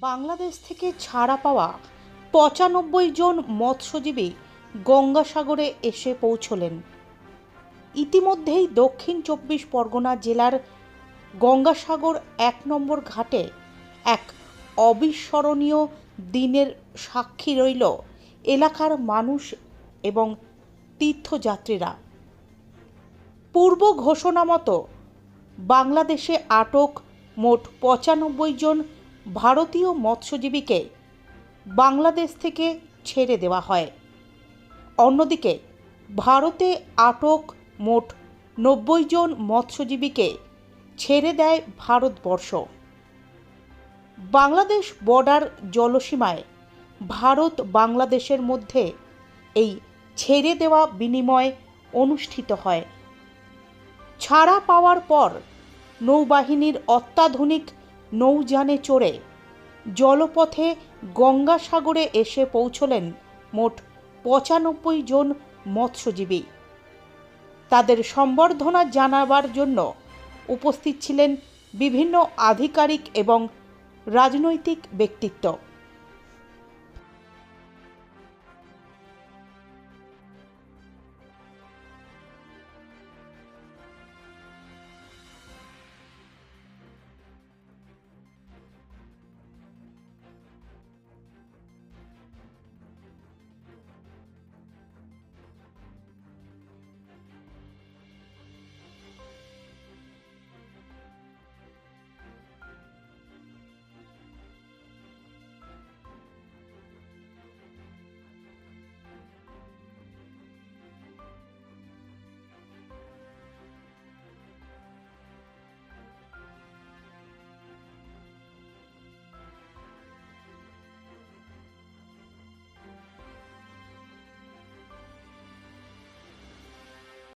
বাংলাদেশ থেকে ছাড়া পাওয়া পঁচানব্বই জন মৎস্যজীবী গঙ্গাসাগরে এসে পৌঁছলেন। ইতিমধ্যেই দক্ষিণ চব্বিশ পরগনা জেলার গঙ্গাসাগর এক নম্বর ঘাটে এক অবিস্মরণীয় দিনের সাক্ষী রইল এলাকার মানুষ এবং তীর্থযাত্রীরা। পূর্ব ঘোষণা মতো বাংলাদেশে আটক মোট পঁচানব্বই জন ভারতীয় মৎস্যজীবীকে বাংলাদেশ থেকে ছেড়ে দেওয়া হয়। অন্যদিকে, ভারতে আটক মোট নব্বই জন মৎস্যজীবীকে ছেড়ে দেয় ভারতবর্ষ। বাংলাদেশ বর্ডার জলসীমায় ভারত বাংলাদেশের মধ্যে এই ছেড়ে দেওয়া বিনিময় অনুষ্ঠিত হয়। ছাড়া পাওয়ার পর নৌবাহিনীর অত্যাধুনিক নৌযানে চড়ে জলপথে গঙ্গাসাগরে এসে পৌঁছলেন মোট পঁচানব্বই জন মৎস্যজীবী। তাদের সম্বর্ধনা জানাবার জন্য উপস্থিত ছিলেন বিভিন্ন আধিকারিক এবং রাজনৈতিক ব্যক্তিত্ব।